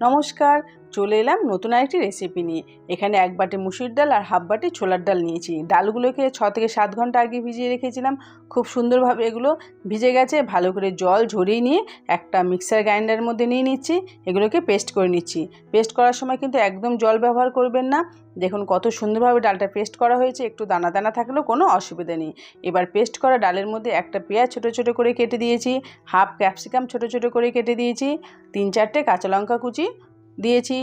নমস্কার চলে এলাম নতুন আরেকটি রেসিপি নিয়ে। এখানে এক বাটি মুসুর ডাল আর হাফ বাটি ছোলার ডাল নিয়েছি। ডালগুলোকে ছ থেকে সাত ঘণ্টা আগে ভিজিয়ে রেখেছিলাম। খুব সুন্দরভাবে এগুলো ভিজে গেছে। ভালো করে জল ঝরিয়ে নিয়ে একটা মিক্সার গ্রাইন্ডারের মধ্যে নিয়ে নিচ্ছি। এগুলোকে পেস্ট করে নিচ্ছি। পেস্ট করার সময় কিন্তু একদম জল ব্যবহার করবেন না। দেখুন কত সুন্দরভাবে ডালটা পেস্ট করা হয়েছে। একটু দানা দানা থাকলেও কোনো অসুবিধা নেই। এবার পেস্ট করা ডালের মধ্যে একটা পেঁয়াজ ছোটো ছোটো করে কেটে দিয়েছি। হাফ ক্যাপসিকাম ছোটো ছোটো করে কেটে দিয়েছি। তিন চারটে কাঁচা লঙ্কা কুচি। দিয়েছি,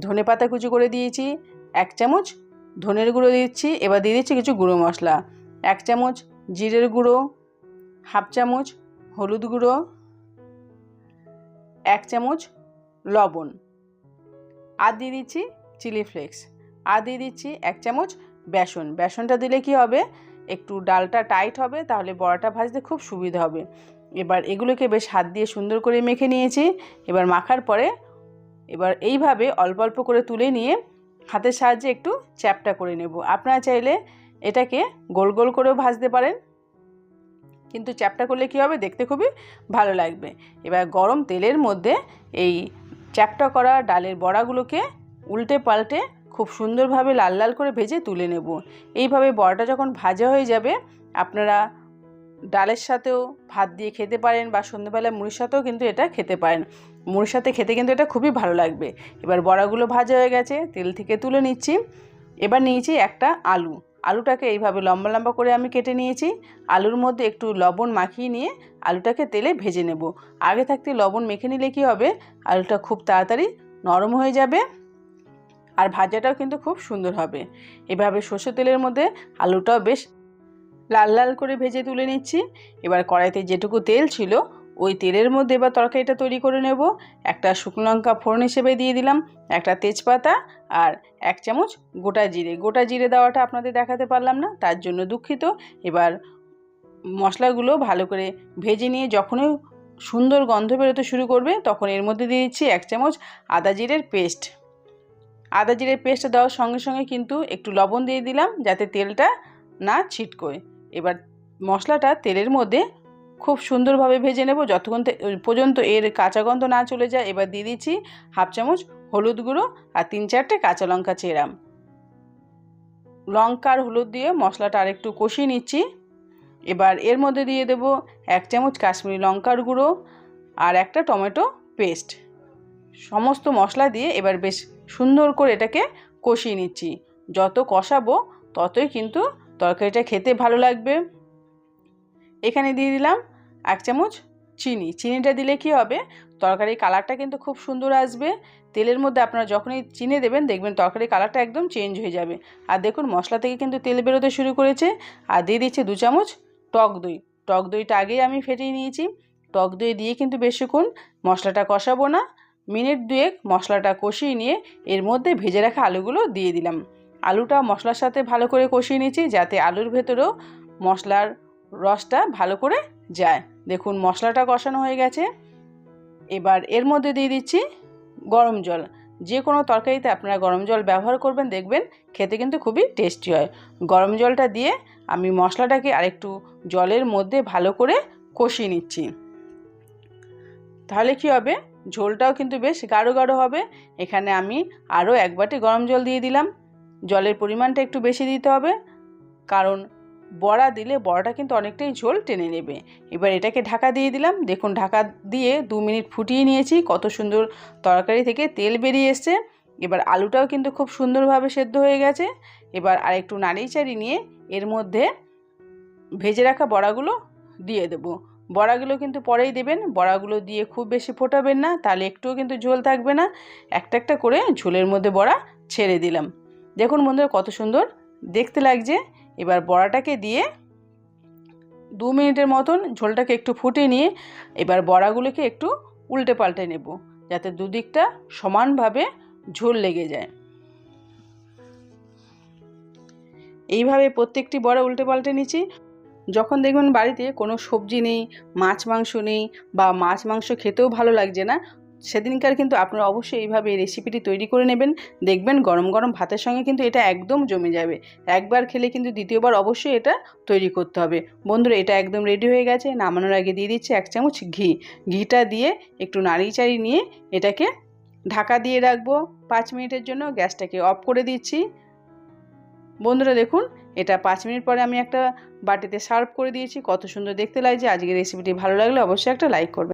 ধনে পাতা কুচি করে দিয়েছি, এক চামচ ধনের গুঁড়ো দিচ্ছি, এবার দিয়ে দিচ্ছি কিছু গুঁড়ো মশলা। এক চামচ জিরের গুঁড়ো, হাফ চামচ হলুদ গুঁড়ো, এক চামচ লবণ। আর দিয়ে দিচ্ছি চিলি ফ্লেক্স। আর দিয়ে দিচ্ছি এক চামচ বেসন। বেসনটা দিলে কি হবে? একটু ডালটা টাইট হবে, তাহলে বড়াটা ভাজতে খুব সুবিধা হবে। এবার এগুলোকে বেশ হাত দিয়ে সুন্দর করে মেখে নিয়েছি। এবার মাখার পরে এবার এইভাবে অল্প অল্প করে তুলে নিয়ে হাতের সাহায্যে একটু চ্যাপটা করে নেব। আপনারা চাইলে এটাকে গোল গোল করেও ভাজতে পারেন। কিন্তু চ্যাপটা করলে কী হবে? দেখতে খুবই ভালো লাগবে। এবার গরম তেলের মধ্যে এই চ্যাপটা করা ডালের বড়াগুলোকে উল্টে পাল্টে খুব সুন্দরভাবে লাল লাল করে ভেজে তুলে নেব। এইভাবে বড়াটা যখন ভাজা হয়ে যাবে, আপনারা ডালের সাথেও ভাত দিয়ে খেতে পারেন বা সন্ধ্যেবেলা মুড়ির সাথেও কিন্তু এটা খেতে পারেন। মুড়ির সাথে খেতে কিন্তু এটা খুবই ভালো লাগবে। এবার বড়াগুলো ভাজা হয়ে গেছে, তেল থেকে তুলে নিচ্ছি। এবার নিয়েছি একটা আলু। আলুটাকে এইভাবে লম্বা লম্বা করে আমি কেটে নিয়েছি। আলুর মধ্যে একটু লবণ মাখিয়ে নিয়ে আলুটাকে তেলে ভেজে নেব। আগে থাকতে লবণ মেখে নিলে কী হবে? আলুটা খুব তাড়াতাড়ি নরম হয়ে যাবে আর ভাজাটাও কিন্তু খুব সুন্দর হবে। এভাবে সর্ষে তেলের মধ্যে আলুটাও বেশ লাল লাল করে ভেজে তুলে নিচ্ছি। এবার কড়াইতে যেটুকু তেল ছিল, ওই তেলের মধ্যে এবার তরকারিটা তৈরি করে নেব। একটা শুকনো লঙ্কা ফোড়ন হিসেবে দিয়ে দিলাম, একটা তেজপাতা আর এক চামচ গোটা জিরে। গোটা জিরে দেওয়াটা আপনাদের দেখাতে পারলাম না, তার জন্য দুঃখিত। এবার মশলাগুলো ভালো করে ভেজে নিয়ে যখনই সুন্দর গন্ধ বেরোতে শুরু করবে, তখন এর মধ্যে দিয়ে দিচ্ছি এক চামচ আদা জিরের পেস্ট। আদা জিরের পেস্ট দেওয়ার সঙ্গে সঙ্গে কিন্তু একটু লবণ দিয়ে দিলাম, যাতে তেলটা না ছিটকোয়। এবার মশলাটা তেলের মধ্যে খুব সুন্দরভাবে ভেজে নেব। যতক্ষণ পর্যন্ত এর কাঁচা গন্ধ না চলে যায়, এবার দিয়ে দিচ্ছি হাফ চামচ হলুদ গুঁড়ো আর তিন চারটে কাঁচা লঙ্কা চেরাম লঙ্কা আর হলুদ দিয়ে মশলাটা আরেকটু কষিয়ে নিচ্ছি। এবার এর মধ্যে দিয়ে দেব এক চামচ কাশ্মীরি লঙ্কার গুঁড়ো আর একটা টমেটো পেস্ট। সমস্ত মশলা দিয়ে এবার বেশ সুন্দর করে এটাকে কষিয়ে নিচ্ছি। যত কষাবো ততই কিন্তু তরকারিটা খেতে ভালো লাগবে। এখানে দিয়ে দিলাম এক চামচ চিনি। চিনিটা দিলে কি হবে? তরকারির কালারটা কিন্তু খুব সুন্দর আসবে। তেলের মধ্যে আপনারা যখনই চিনি দেবেন, দেখবেন তরকারির কালারটা একদম চেঞ্জ হয়ে যাবে। আর দেখুন, মশলা থেকে কিন্তু তেল বেরোতে শুরু করেছে। আর দিয়ে দিচ্ছে দু চামচ টক দই। টক দইটা আগেই আমি ফেটিয়ে নিয়েছি। টক দই দিয়ে কিন্তু বেশিক্ষণ মশলাটা কষাবো না। মিনিট দুয়েক মশলাটা কষিয়ে নিয়ে এর মধ্যে ভেজে রাখা আলুগুলো দিয়ে দিলাম। আলুটা মশলার সাথে ভালো করে কষিয়ে নিয়েছি যাতে আলুর ভেতরেও মশলার রসটা ভালো করে যায়। দেখুন, মশলাটা কষানো হয়ে গেছে। এবার এর মধ্যে দিয়ে দিচ্ছি গরম জল। যে কোনো তরকারিতে আপনারা গরম জল ব্যবহার করবেন, দেখবেন খেতে কিন্তু খুবই টেস্টি হয়। গরম জলটা দিয়ে আমি মশলাটাকে আরেকটু জলের মধ্যে ভালো করে কষিয়ে নিচ্ছি। তাহলে কি হবে? ঝোলটাও কিন্তু বেশ গাঢ় গাঢ় হবে। এখানে আমি আরও এক বাটি গরম জল দিয়ে দিলাম। জলের পরিমাণটা একটু বেশি দিতে হবে। কারণ বড়া দিলে বড়াটা কিন্তু অনেকটাই ঝোল টেনে নেবে। এবার এটাকে ঢাকা দিয়ে দিলাম। দেখুন, ঢাকা দিয়ে দু মিনিট ফুটিয়ে নিয়েছি। কত সুন্দর তরকারি থেকে তেল বেরিয়ে এসছে। এবার আলুটাও কিন্তু খুব সুন্দরভাবে সেদ্ধ হয়ে গেছে। এবার আরেকটু নাড়িয়ে চাড়িয়ে নিয়ে এর মধ্যে ভেজে রাখা বড়াগুলো দিয়ে দেবো। বড়াগুলো কিন্তু পরেই দেবেন। বড়াগুলো দিয়ে খুব বেশি ফোটাবেন না। তাহলে একটুও কিন্তু ঝোল থাকবে না। একটা একটা করে ঝোলের মধ্যে বড়া ছেড়ে দিলাম। দেখুন বন্ধুরা কত সুন্দর। দেখতে লাগছে। এবার বড়াটাকে দিয়ে দু মিনিটের মতন ঝোলটাকে একটু ফুটিয়ে নিয়ে এবার বড়াগুলোকে একটু উল্টে পাল্টে নেব, যাতে দুদিকটা সমানভাবে ঝোল লেগে যায়। এইভাবে প্রত্যেকটি বড়া উল্টে পাল্টে নিচ্ছি। যখন দেখবেন বাড়িতে কোনো সবজি নেই, মাছ মাংস নেই বা মাছ মাংস খেতেও ভালো লাগছে না সেদিনকার কিন্তু আপনারা অবশ্যই এইভাবে এই রেসিপিটি তৈরি করে নেবেন। দেখবেন গরম গরম ভাতের সঙ্গে কিন্তু এটা একদম জমে যাবে। একবার খেলে কিন্তু দ্বিতীয়বার অবশ্যই এটা তৈরি করতে হবে। বন্ধুরা, এটা একদম রেডি হয়ে গেছে। নামানোর আগে দিয়ে দিচ্ছি এক চামচ ঘি। ঘিটা দিয়ে একটু নাড়িয়ে চাড়িয়ে নিয়ে এটাকে ঢাকা দিয়ে রাখব। পাঁচ মিনিটের জন্য গ্যাসটাকে অফ করে দিচ্ছি। বন্ধুরা, দেখুন, এটা পাঁচ মিনিট পরে আমি একটা বাটিতে সার্ভ করে দিয়েছি। কত সুন্দর দেখতে লাগছে। আজকে রেসিপিটি ভালো লাগলে অবশ্যই একটা লাইক করবে